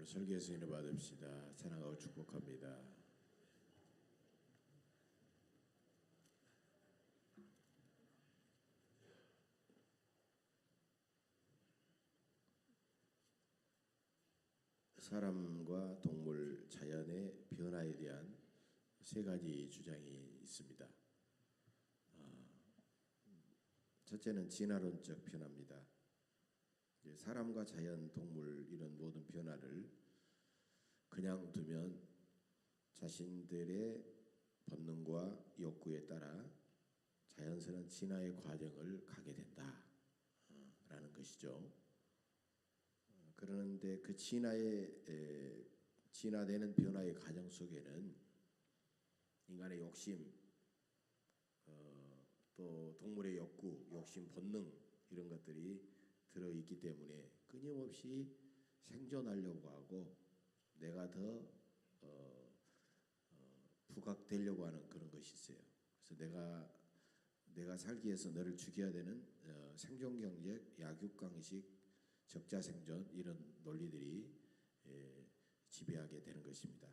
오늘 설교에서 인을 받읍시다. 사랑하고 축복합니다. 사람과 동물, 자연의 변화에 대한 세 가지 주장이 있습니다. 아, 첫째는 진화론적 변화입니다. 사람과 자연, 동물 이런 모든 변화를 그냥 두면 자신들의 본능과 욕구에 따라 자연스러운 진화의 과정을 가게 된다라는 것이죠. 어, 그러는데 그 진화의 에, 진화되는 변화의 과정 속에는 인간의 욕심, 어, 또 동물의 욕구, 욕심, 본능 이런 것들이 들어 있기 때문에 끊임없이 생존하려고 하고 내가 더 어, 어, 부각되려고 하는 그런 것이 있어요. 그래서 내가 내가 살기 위해서 너를 죽여야 되는 어, 생존 경제, 약육 강식, 적자 생존 이런 논리들이 에, 지배하게 되는 것입니다.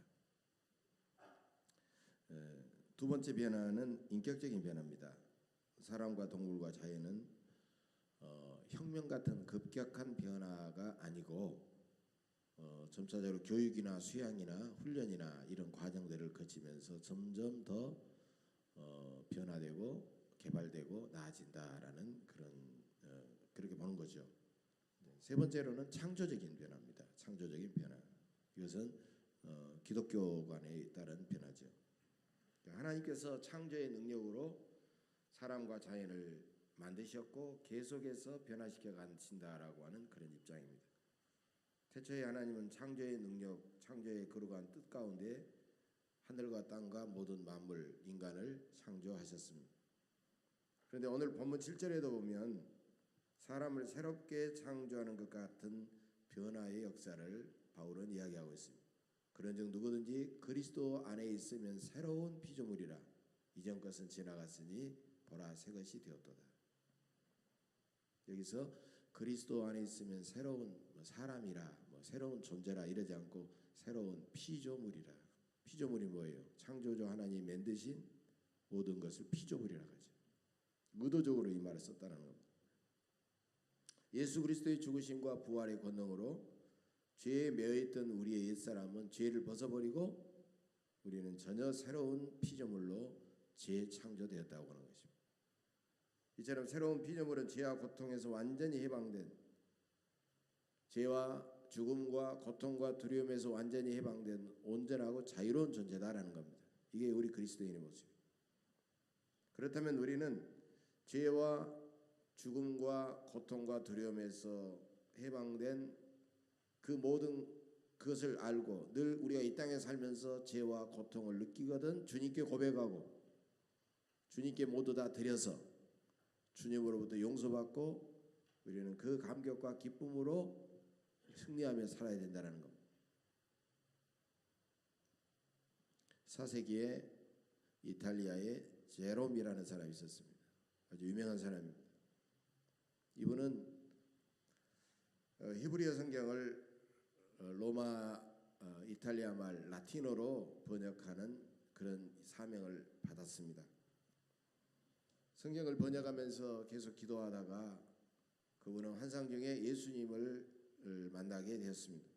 에, 두 번째 변화는 인격적인 변화입니다. 사람과 동물과 자연은 어, 혁명 같은 급격한 변화가 아니고 어, 점차적으로 교육이나 수양이나 훈련이나 이런 과정들을 거치면서 점점 더 어, 변화되고 개발되고 나아진다라는 그런 어, 그렇게 보는 거죠. 네, 세 번째로는 창조적인 변화입니다. 창조적인 변화. 이것은 어, 기독교관에 따른 변화죠. 하나님께서 창조의 능력으로 사람과 자연을 만드셨고 계속해서 변화시켜 가신다라고 하는 그런 입장입니다. 태초에 하나님은 창조의 능력, 창조의 거룩한 뜻 가운데 하늘과 땅과 모든 만물, 인간을 창조하셨습니다. 그런데 오늘 본문 7절에도 보면 사람을 새롭게 창조하는 것 같은 변화의 역사를 바울은 이야기하고 있습니다. 그런즉 누구든지 그리스도 안에 있으면 새로운 피조물이라 이전 것은 지나갔으니 보라 새 것이 되었도다. 여기서 그리스도 안에 있으면 새로운 뭐 사람이라 뭐 새로운 존재라 이러지 않고 새로운 피조물이라 피조물이 뭐예요? 창조주 하나님 만드신 모든 것을 피조물이라고 하죠. 의도적으로 이 말을 썼다는 겁니다. 예수 그리스도의 죽으심과 부활의 권능으로 죄에 매여 있던 우리의 옛사람은 죄를 벗어버리고 우리는 전혀 새로운 피조물로 재창조되었다고 하는 것입니다. 이처럼 새로운 피조물은 죄와 고통에서 완전히 해방된 죄와 죽음과 고통과 두려움에서 완전히 해방된 온전하고 자유로운 존재다라는 겁니다. 이게 우리 그리스도인의 모습입니다. 그렇다면 우리는 죄와 죽음과 고통과 두려움에서 해방된 그 모든 그것을 알고 늘 우리가 이 땅에 살면서 죄와 고통을 느끼거든 주님께 고백하고 주님께 모두 다 드려서 주님으로부터 용서받고 우리는 그 감격과 기쁨으로 승리하며 살아야 된다는 겁니다. 사세기에 이탈리아에 제롬이라는 사람이 있었습니다. 아주 유명한 사람입니다. 이분은 어, 히브리어 성경을 어, 로마 어, 이탈리아 말 라틴어로 번역하는 그런 사명을 받았습니다. 성경을 번역하면서 계속 기도하다가 그분은 환상 중에 예수님을 만나게 되었습니다.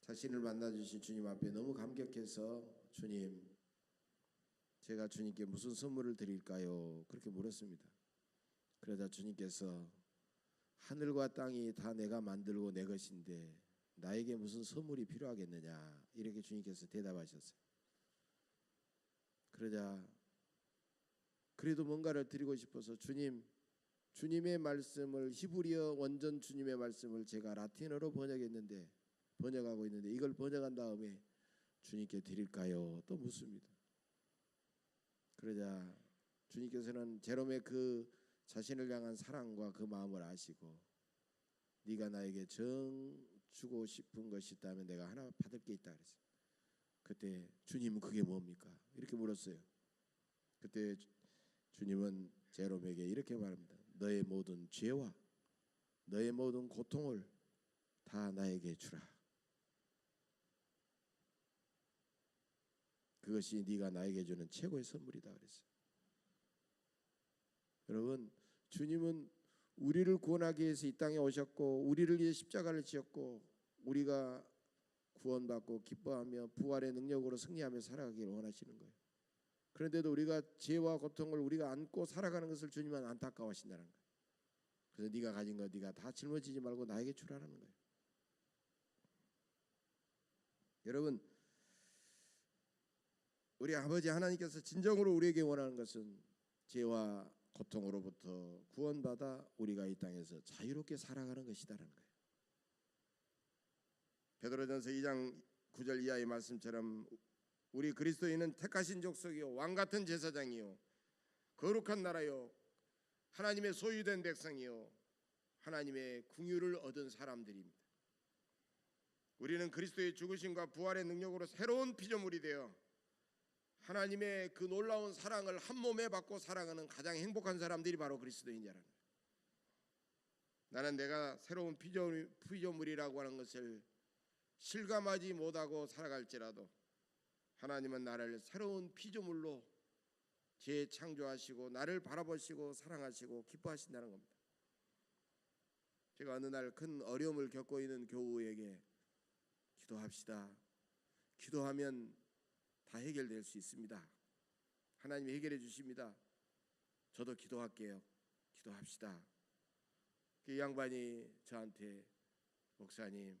자신을 만나 주신 주님 앞에 너무 감격해서 주님 제가 주님께 무슨 선물을 드릴까요? 그렇게 물었습니다. 그러자 주님께서 하늘과 땅이 다 내가 만들고 내 것인데 나에게 무슨 선물이 필요하겠느냐 이렇게 주님께서 대답하셨어요. 그러자 그래도 뭔가를 드리고 싶어서 주님 주님의 말씀을 히브리어 원전 주님의 말씀을 제가 라틴어로 번역했는데 번역하고 있는데 이걸 번역한 다음에 주님께 드릴까요? 또 묻습니다. 그러자 주님께서는 제롬의 그 자신을 향한 사랑과 그 마음을 아시고 네가 나에게 정 주고 싶은 것이 있다면 내가 하나 받을 게 있다 그랬어요. 그때 주님은 그게 뭡니까? 이렇게 물었어요. 그때 주님은 제롬에게 이렇게 말합니다. 너의 모든 죄와 너의 모든 고통을 다 나에게 주라. 그것이 네가 나에게 주는 최고의 선물이다 그랬어요. 여러분, 주님은 우리를 구원하기 위해서 이 땅에 오셨고 우리를 위해 십자가를 지었고 우리가 구원받고 기뻐하며 부활의 능력으로 승리하며 살아가기를 원하시는 거예요. 그런데도 우리가 죄와 고통을 우리가 안고 살아가는 것을 주님은 안타까워하신다는 거예요. 그래서 네가 가진 거 네가 다 짊어지지 말고 나에게 주라는 거예요. 여러분 우리 아버지 하나님께서 진정으로 우리에게 원하는 것은 죄와 고통으로부터 구원받아 우리가 이 땅에서 자유롭게 살아가는 것이다라는 거예요. 베드로전서 2장 9절 이하의 말씀처럼 우리 그리스도인은 택하신 족속이요 왕 같은 제사장이요 거룩한 나라요 하나님의 소유된 백성이요 하나님의 궁유를 얻은 사람들입니다. 우리는 그리스도의 죽으심과 부활의 능력으로 새로운 피조물이 되어 하나님의 그 놀라운 사랑을 한 몸에 받고 살아가는 가장 행복한 사람들이 바로 그리스도인이라는 거예요. 나는 내가 새로운 피조, 피조물이라고 하는 것을 실감하지 못하고 살아갈지라도 하나님은 나를 새로운 피조물로 재창조하시고 나를 바라보시고 사랑하시고 기뻐하신다는 겁니다. 제가 어느 날 큰 어려움을 겪고 있는 교우에게 기도합시다. 기도하면 다 해결될 수 있습니다. 하나님이 해결해 주십니다. 저도 기도할게요. 기도합시다. 그 양반이 저한테 목사님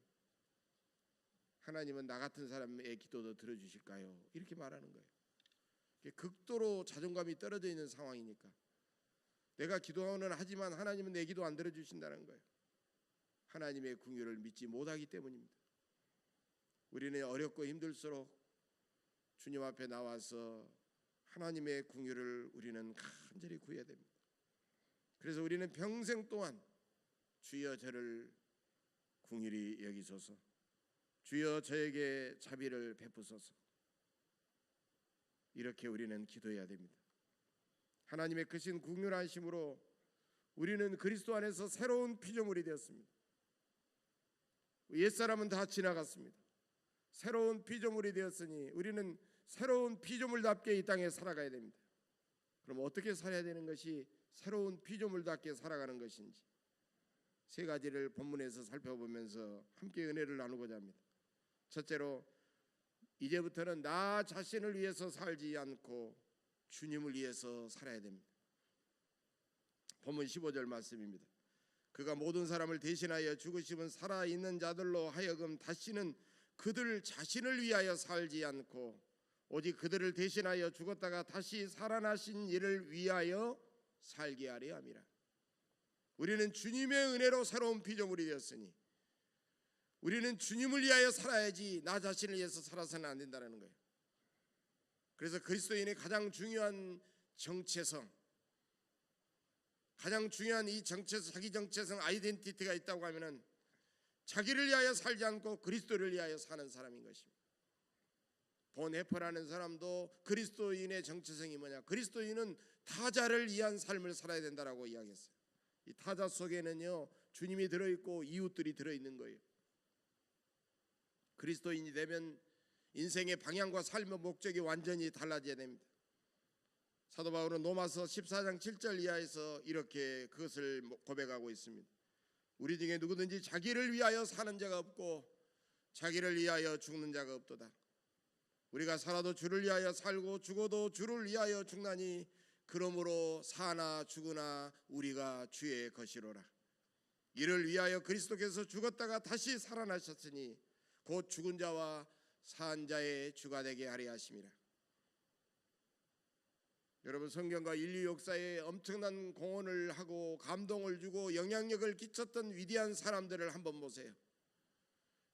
하나님은 나 같은 사람의 기도도 들어주실까요? 이렇게 말하는 거예요. 극도로 자존감이 떨어져 있는 상황이니까 내가 기도는 하지만 하나님은 내 기도 안 들어주신다는 거예요. 하나님의 궁유를 믿지 못하기 때문입니다. 우리는 어렵고 힘들수록 주님 앞에 나와서 하나님의 궁유를 우리는 간절히 구해야 됩니다. 그래서 우리는 평생 동안 주여 저를 궁일이 여기소서 주여 저에게 자비를 베푸소서 이렇게 우리는 기도해야 됩니다. 하나님의 크신 궁휼하심으로 우리는 그리스도 안에서 새로운 피조물이 되었습니다. 옛사람은 다 지나갔습니다. 새로운 피조물이 되었으니 우리는 새로운 피조물답게 이 땅에 살아가야 됩니다. 그럼 어떻게 살아야 되는 것이 새로운 피조물답게 살아가는 것인지 세 가지를 본문에서 살펴보면서 함께 은혜를 나누고자 합니다. 첫째로 이제부터는 나 자신을 위해서 살지 않고 주님을 위해서 살아야 됩니다. 본문 15절 말씀입니다. 그가 모든 사람을 대신하여 죽으심은 살아 있는 자들로 하여금 다시는 그들 자신을 위하여 살지 않고 오직 그들을 대신하여 죽었다가 다시 살아나신 이를 위하여 살게 하려 함이라. 우리는 주님의 은혜로 새로운 피조물이 되었으니 우리는 주님을 위하여 살아야지 나 자신을 위해서 살아서는 안 된다는 거예요. 그래서 그리스도인의 가장 중요한 정체성, 가장 중요한 이 정체성, 자기 정체성 아이덴티티가 있다고 하면은 자기를 위하여 살지 않고 그리스도를 위하여 사는 사람인 것입니다. 본 해퍼라는 사람도 그리스도인의 정체성이 뭐냐? 그리스도인은 타자를 위한 삶을 살아야 된다라고 이야기했어요. 이 타자 속에는요 주님이 들어 있고 이웃들이 들어 있는 거예요. 그리스도인이 되면 인생의 방향과 삶의 목적이 완전히 달라져야 됩니다. 사도 바울은 로마서 14장 7절 이하에서 이렇게 그것을 고백하고 있습니다. 우리 중에 누구든지 자기를 위하여 사는 자가 없고 자기를 위하여 죽는 자가 없도다. 우리가 살아도 주를 위하여 살고 죽어도 주를 위하여 죽나니 그러므로 사나 죽으나 우리가 주의 것이로라. 이를 위하여 그리스도께서 죽었다가 다시 살아나셨으니 곧 죽은 자와 산 자의 주가 되게 하려 하심이라. 여러분 성경과 인류 역사에 엄청난 공헌을 하고 감동을 주고 영향력을 끼쳤던 위대한 사람들을 한번 보세요.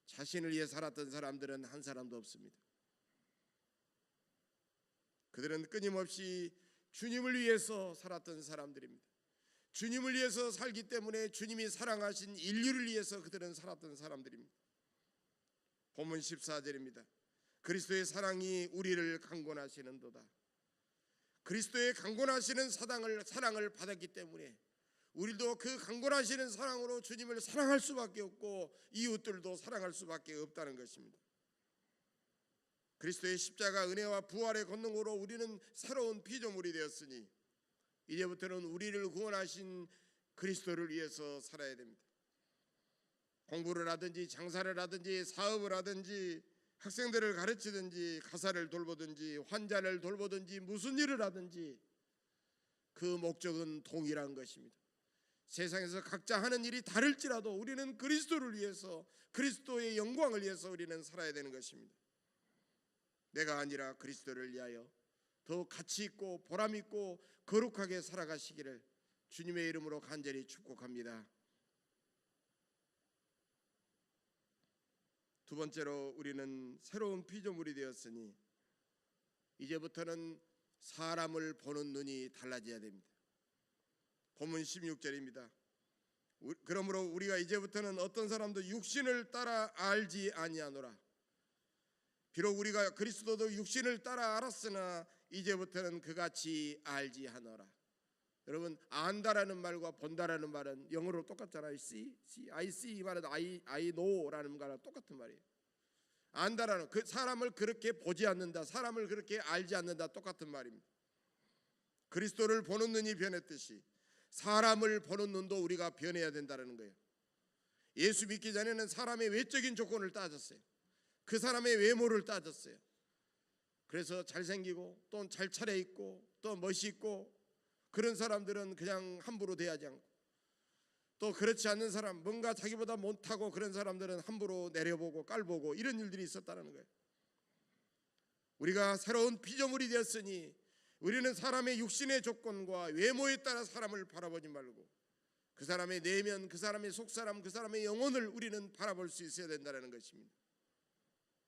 자신을 위해 살았던 사람들은 한 사람도 없습니다. 그들은 끊임없이 주님을 위해서 살았던 사람들입니다. 주님을 위해서 살기 때문에 주님이 사랑하신 인류를 위해서 그들은 살았던 사람들입니다. 본문 14절입니다. 그리스도의 사랑이 우리를 강권하시는도다. 그리스도의 강권하시는 사랑을 사랑을 받았기 때문에 우리도 그 강권하시는 사랑으로 주님을 사랑할 수밖에 없고 이웃들도 사랑할 수밖에 없다는 것입니다. 그리스도의 십자가 은혜와 부활의 권능으로 우리는 새로운 피조물이 되었으니 이제부터는 우리를 구원하신 그리스도를 위해서 살아야 됩니다. 공부를 하든지 장사를 하든지 사업을 하든지 학생들을 가르치든지 가사를 돌보든지 환자를 돌보든지 무슨 일을 하든지 그 목적은 동일한 것입니다. 세상에서 각자 하는 일이 다를지라도 우리는 그리스도를 위해서 그리스도의 영광을 위해서 우리는 살아야 되는 것입니다. 내가 아니라 그리스도를 위하여 더 가치 있고 보람 있고 거룩하게 살아가시기를 주님의 이름으로 간절히 축복합니다. 두 번째로 우리는 새로운 피조물이 되었으니 이제부터는 사람을 보는 눈이 달라져야 됩니다. 본문 16절입니다. 그러므로 우리가 이제부터는 어떤 사람도 육신을 따라 알지 아니하노라. 비록 우리가 그리스도도 육신을 따라 알았으나 이제부터는 그같이 알지 하노라. 여러분 안다라는 말과 본다라는 말은 영어로 똑같잖아요. see, see, I see 이 말은 I, I know라는 말과 똑같은 말이에요. 안다라는 그 사람을 그렇게 보지 않는다, 사람을 그렇게 알지 않는다 똑같은 말입니다. 그리스도를 보는 눈이 변했듯이 사람을 보는 눈도 우리가 변해야 된다는 거예요. 예수 믿기 전에는 사람의 외적인 조건을 따졌어요. 그 사람의 외모를 따졌어요. 그래서 잘생기고 또 잘 차려입고 또 멋있고 그런 사람들은 그냥 함부로 대하지 않고 또 그렇지 않는 사람 뭔가 자기보다 못하고 그런 사람들은 함부로 내려보고 깔보고 이런 일들이 있었다는 거예요. 우리가 새로운 피조물이 되었으니 우리는 사람의 육신의 조건과 외모에 따라 사람을 바라보지 말고 그 사람의 내면, 그 사람의 속사람, 그 사람의 영혼을 우리는 바라볼 수 있어야 된다는 것입니다.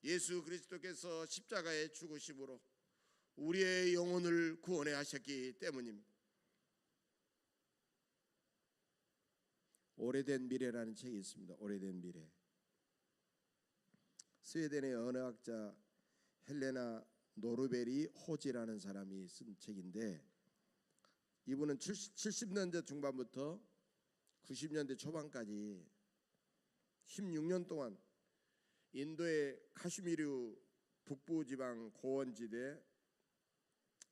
예수 그리스도께서 십자가에 죽으심으로 우리의 영혼을 구원해 하셨기 때문입니다. 오래된 미래라는 책이 있습니다. 오래된 미래. 스웨덴의 언어학자 헬레나 노르베리 호지라는 사람이 쓴 책인데 이분은 70, 70년대 중반부터 90년대 초반까지 16년 동안 인도의 카슈미르 북부 지방 고원지대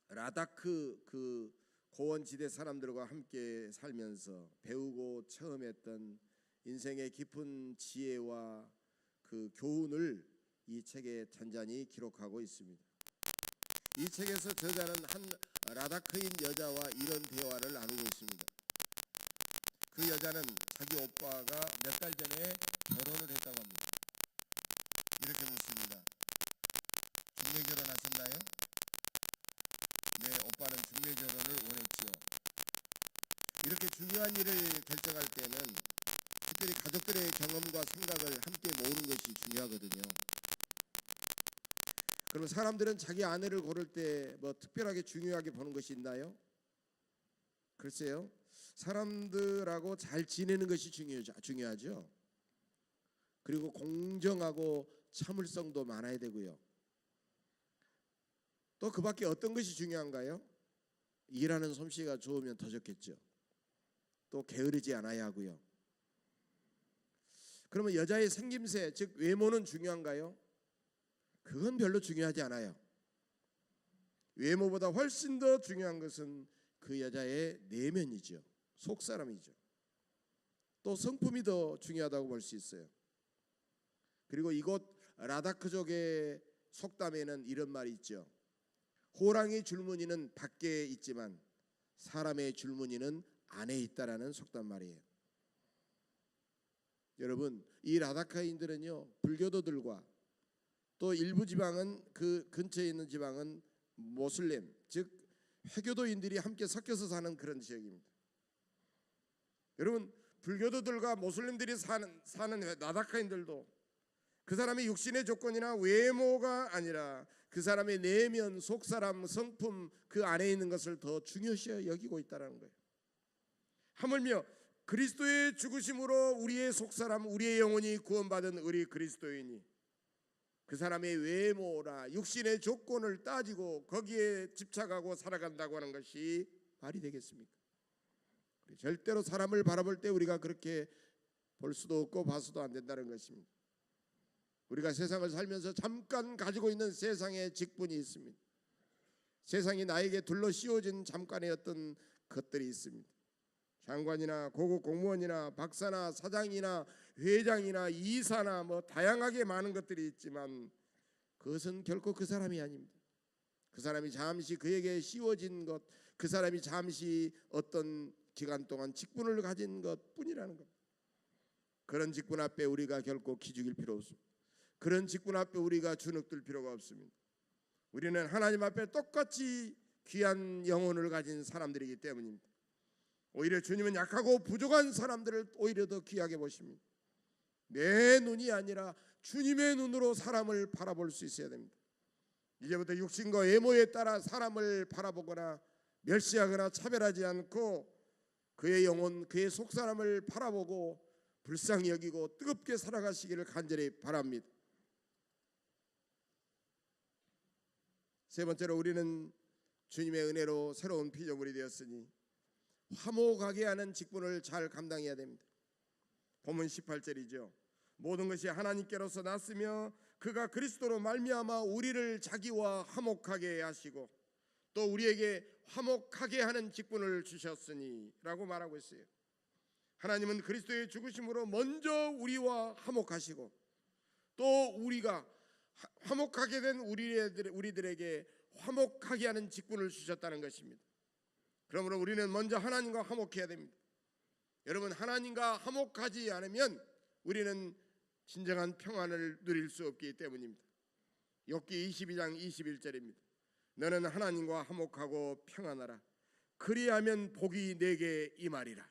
라다크 그 고원지대 사람들과 함께 살면서 배우고 체험했던 인생의 깊은 지혜와 그 교훈을 이 책에 잔잔히 기록하고 있습니다. 이 책에서 저자는 한 라다크인 여자와 이런 대화를 나누고 있습니다. 그 여자는 자기 오빠가 몇 달 전에 결혼을 했다고 합니다. 이렇게 묻습니다. 중매 결혼하셨나요? 네, 오빠는 중매 결혼을 원했지요. 이렇게 중요한 일을 결정할 때는 특별히 가족들의 경험과 생각을 함께 모으는 것이 중요하거든요. 그럼 사람들은 자기 아내를 고를 때 뭐 특별하게 중요하게 보는 것이 있나요? 글쎄요. 사람들하고 잘 지내는 것이 중요하죠. 그리고 공정하고 참을성도 많아야 되고요. 또 그 밖에 어떤 것이 중요한가요? 일하는 솜씨가 좋으면 더 좋겠죠. 또 게으르지 않아야 하고요. 그러면 여자의 생김새 즉 외모는 중요한가요? 그건 별로 중요하지 않아요. 외모보다 훨씬 더 중요한 것은 그 여자의 내면이죠. 속사람이죠. 또 성품이 더 중요하다고 볼 수 있어요. 그리고 이곳 라다크족의 속담에는 이런 말이 있죠. 호랑이 줄무늬는 밖에 있지만 사람의 줄무늬는 안에 있다라는 속담 말이에요. 여러분, 이 라다카인들은요 불교도들과 또 일부 지방은 그 근처에 있는 지방은 모슬렘 즉 회교도인들이 함께 섞여서 사는 그런 지역입니다. 여러분 불교도들과 모슬림들이 사는 사는 라다카인들도 그 사람의 육신의 조건이나 외모가 아니라 그 사람의 내면 속사람 성품 그 안에 있는 것을 더 중요시 여기고 있다라는 거예요. 하물며 그리스도의 죽으심으로 우리의 속사람 우리의 영혼이 구원받은 우리 그리스도인이 그 사람의 외모나 육신의 조건을 따지고 거기에 집착하고 살아간다고 하는 것이 말이 되겠습니까? 절대로 사람을 바라볼 때 우리가 그렇게 볼 수도 없고 봐서도 안 된다는 것입니다. 우리가 세상을 살면서 잠깐 가지고 있는 세상의 직분이 있습니다. 세상이 나에게 둘러 씌워진 잠깐의 어떤 것들이 있습니다. 장관이나 고급 공무원이나 박사나 사장이나 회장이나 이사나 뭐 다양하게 많은 것들이 있지만 그것은 결코 그 사람이 아닙니다. 그 사람이 잠시 그에게 씌워진 것, 그 사람이 잠시 어떤 기간 동안 직분을 가진 것 뿐이라는 것. 그런 직분 앞에 우리가 결코 기죽일 필요 없습니다. 그런 직분 앞에 우리가 주눅들 필요가 없습니다. 우리는 하나님 앞에 똑같이 귀한 영혼을 가진 사람들이기 때문입니다. 오히려 주님은 약하고 부족한 사람들을 오히려 더 귀하게 보십니다. 내 눈이 아니라 주님의 눈으로 사람을 바라볼 수 있어야 됩니다. 이제부터 육신과 외모에 따라 사람을 바라보거나 멸시하거나 차별하지 않고 그의 영혼, 그의 속 사람을 바라보고 불쌍히 여기고 뜨겁게 살아가시기를 간절히 바랍니다. 세 번째로 우리는 주님의 은혜로 새로운 피조물이 되었으니 화목하게 하는 직분을 잘 감당해야 됩니다. 본문 18절이죠. 모든 것이 하나님께로서 났으며 그가 그리스도로 말미암아 우리를 자기와 화목하게 하시고 또 우리에게 화목하게 하는 직분을 주셨으니라고 말하고 있어요. 하나님은 그리스도의 죽으심으로 먼저 우리와 화목하시고 또 우리가 화- 화목하게 된 우리들, 우리들에게 화목하게 하는 직분을 주셨다는 것입니다. 그러므로 우리는 먼저 하나님과 화목해야 됩니다. 여러분 하나님과 화목하지 않으면 우리는 진정한 평안을 누릴 수 없기 때문입니다. 욥기 22장 21절입니다. 너는 하나님과 화목하고 평안하라. 그리하면 복이 내게 임하리라.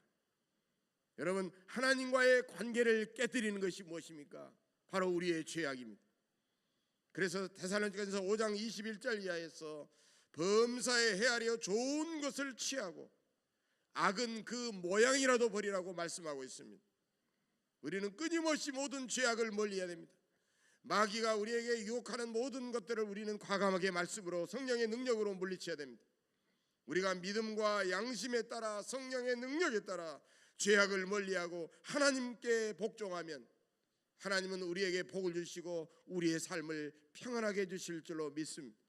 여러분 하나님과의 관계를 깨뜨리는 것이 무엇입니까? 바로 우리의 죄악입니다. 그래서 테살로니가서 5장 21절 이하에서 범사에 헤아려 좋은 것을 취하고 악은 그 모양이라도 버리라고 말씀하고 있습니다. 우리는 끊임없이 모든 죄악을 멀리해야 됩니다. 마귀가 우리에게 유혹하는 모든 것들을 우리는 과감하게 말씀으로 성령의 능력으로 물리쳐야 됩니다. 우리가 믿음과 양심에 따라 성령의 능력에 따라 죄악을 멀리하고 하나님께 복종하면 하나님은 우리에게 복을 주시고 우리의 삶을 평안하게 해 주실 줄로 믿습니다.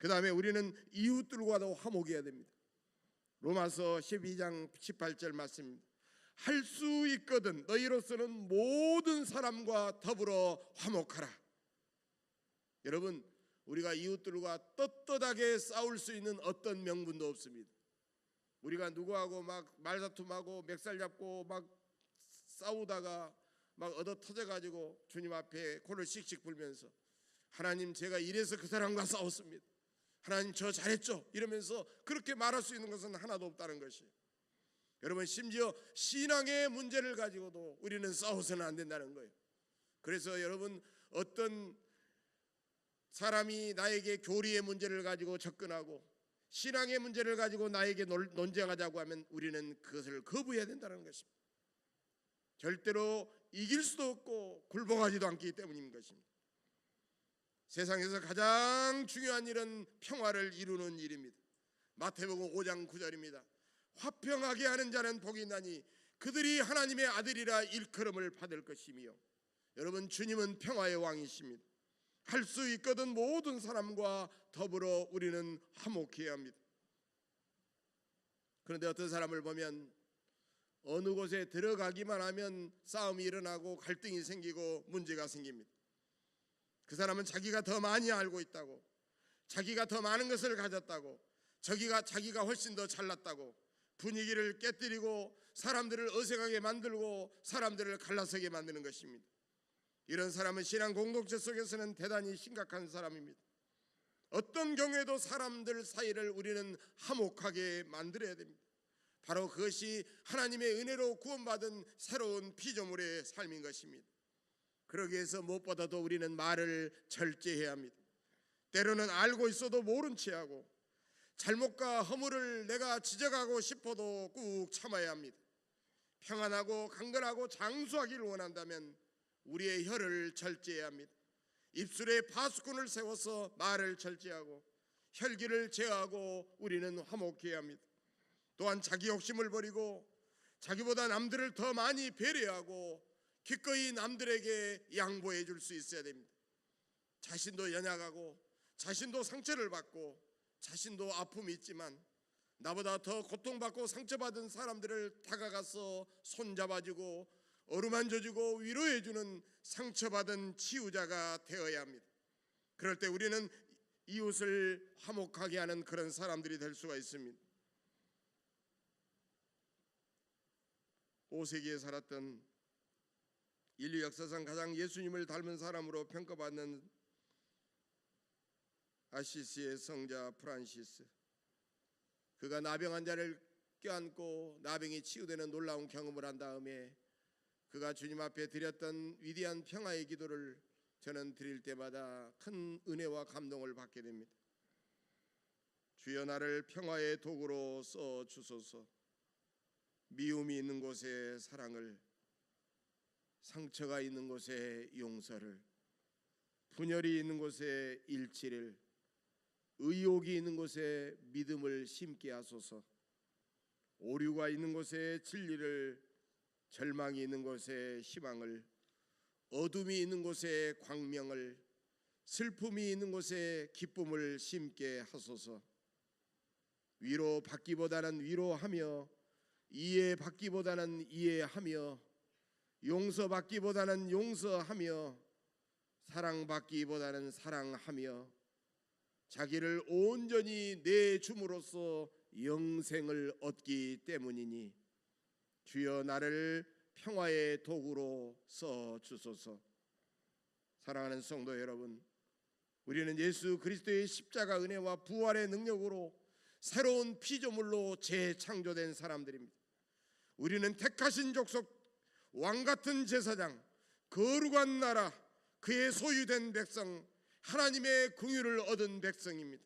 그 다음에 우리는 이웃들과도 화목해야 됩니다. 로마서 12장 18절 말씀입니다. 할 수 있거든 너희로서는 모든 사람과 더불어 화목하라. 여러분 우리가 이웃들과 떳떳하게 싸울 수 있는 어떤 명분도 없습니다. 우리가 누구하고 막 말다툼하고 멱살 잡고 막 싸우다가 막 얻어 터져 가지고 주님 앞에 코를 씩씩 불면서 하나님 제가 이래서 그 사람과 싸웠습니다. 하나님 저 잘했죠 이러면서 그렇게 말할 수 있는 것은 하나도 없다는 것이에요. 여러분 심지어 신앙의 문제를 가지고도 우리는 싸워서는 안 된다는 거예요. 그래서 여러분 어떤 사람이 나에게 교리의 문제를 가지고 접근하고 신앙의 문제를 가지고 나에게 논- 논쟁하자고 하면 우리는 그것을 거부해야 된다는 것입니다. 절대로 이길 수도 없고 굴복하지도 않기 때문인 것입니다. 세상에서 가장 중요한 일은 평화를 이루는 일입니다. 마태복음 5장 9절입니다. 화평하게 하는 자는 복이 있나니 그들이 하나님의 아들이라 일컬음을 받을 것이며 여러분 주님은 평화의 왕이십니다. 할 수 있거든 모든 사람과 더불어 우리는 화목해야 합니다. 그런데 어떤 사람을 보면 어느 곳에 들어가기만 하면 싸움이 일어나고 갈등이 생기고 문제가 생깁니다. 그 사람은 자기가 더 많이 알고 있다고, 자기가 더 많은 것을 가졌다고, 저기가 자기가 훨씬 더 잘났다고 분위기를 깨뜨리고 사람들을 어색하게 만들고 사람들을 갈라서게 만드는 것입니다. 이런 사람은 신앙 공동체 속에서는 대단히 심각한 사람입니다. 어떤 경우에도 사람들 사이를 우리는 화목하게 만들어야 됩니다. 바로 그것이 하나님의 은혜로 구원받은 새로운 피조물의 삶인 것입니다. 그러기 위해서 무엇보다도 우리는 말을 절제해야 합니다. 때로는 알고 있어도 모른 체하고 잘못과 허물을 내가 지적하고 싶어도 꾹 참아야 합니다. 평안하고 강건하고 장수하기를 원한다면 우리의 혀를 절제해야 합니다. 입술에 파수꾼을 세워서 말을 절제하고 혈기를 제어하고 우리는 화목해야 합니다. 또한 자기 욕심을 버리고 자기보다 남들을 더 많이 배려하고 기꺼이 남들에게 양보해 줄 수 있어야 됩니다. 자신도 연약하고 자신도 상처를 받고 자신도 아픔이 있지만 나보다 더 고통받고 상처받은 사람들을 다가가서 손잡아주고 어루만져주고 위로해주는 상처받은 치유자가 되어야 합니다. 그럴 때 우리는 이웃을 화목하게 하는 그런 사람들이 될 수가 있습니다. 5세기에 살았던 인류 역사상 가장 예수님을 닮은 사람으로 평가받는 아시스의 성자 프란시스 그가 나병 환자를 껴안고 나병이 치유되는 놀라운 경험을 한 다음에 그가 주님 앞에 드렸던 위대한 평화의 기도를 저는 드릴 때마다 큰 은혜와 감동을 받게 됩니다. 주여 나를 평화의 도구로 써 주소서. 미움이 있는 곳에 사랑을, 상처가 있는 곳에 용서를, 분열이 있는 곳에 일치를, 의욕이 있는 곳에 믿음을 심게 하소서. 오류가 있는 곳에 진리를, 절망이 있는 곳에 희망을, 어둠이 있는 곳에 광명을, 슬픔이 있는 곳에 기쁨을 심게 하소서. 위로 받기보다는 위로하며 이해 받기보다는 이해하며 용서 받기보다는 용서하며 사랑 받기보다는 사랑하며 자기를 온전히 내 줌으로써 영생을 얻기 때문이니 주여 나를 평화의 도구로 써 주소서. 사랑하는 성도 여러분, 우리는 예수 그리스도의 십자가 은혜와 부활의 능력으로 새로운 피조물로 재창조된 사람들입니다. 우리는 택하신 족속 왕 같은 제사장 거룩한 나라 그의 소유된 백성 하나님의 긍휼을 얻은 백성입니다.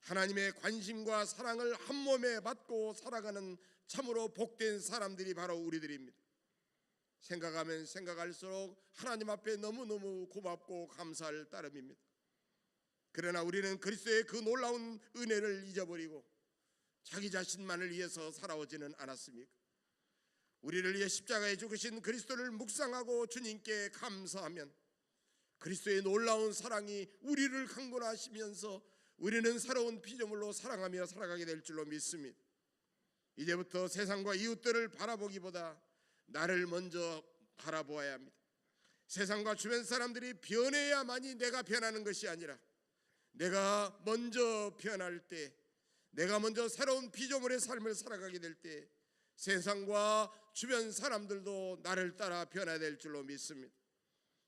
하나님의 관심과 사랑을 한 몸에 받고 살아가는 참으로 복된 사람들이 바로 우리들입니다. 생각하면 생각할수록 하나님 앞에 너무너무 고맙고 감사할 따름입니다. 그러나 우리는 그리스도의 그 놀라운 은혜를 잊어버리고 자기 자신만을 위해서 살아오지는 않았습니까? 우리를 위해 십자가에 죽으신 그리스도를 묵상하고 주님께 감사하면 그리스도의 놀라운 사랑이 우리를 강권하시면서 우리는 새로운 피조물로 사랑하며 살아가게 될 줄로 믿습니다. 이제부터 세상과 이웃들을 바라보기보다 나를 먼저 바라보아야 합니다. 세상과 주변 사람들이 변해야만이 내가 변하는 것이 아니라 내가 먼저 변할 때 내가 먼저 새로운 피조물의 삶을 살아가게 될 때 세상과 주변 사람들도 나를 따라 변해야 될 줄로 믿습니다.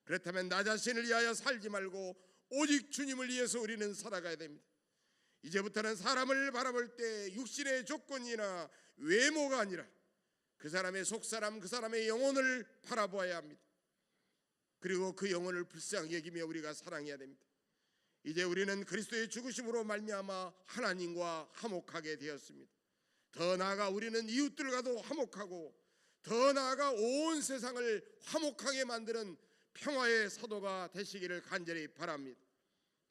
그렇다면 나 자신을 위하여 살지 말고 오직 주님을 위해서 우리는 살아가야 됩니다. 이제부터는 사람을 바라볼 때 육신의 조건이나 외모가 아니라 그 사람의 속사람 그 사람의 영혼을 바라보아야 합니다. 그리고 그 영혼을 불쌍히 여기며 우리가 사랑해야 됩니다. 이제 우리는 그리스도의 죽으심으로 말미암아 하나님과 화목하게 되었습니다. 더 나아가 우리는 이웃들과도 화목하고 더 나아가 온 세상을 화목하게 만드는 평화의 사도가 되시기를 간절히 바랍니다.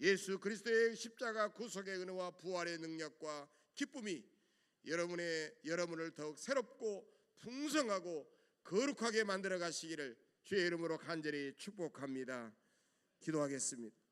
예수 그리스도의 십자가 구속의 은혜와 부활의 능력과 기쁨이 여러분의 여러분을 더욱 새롭고 풍성하고 거룩하게 만들어 가시기를 주의 이름으로 간절히 축복합니다. 기도하겠습니다.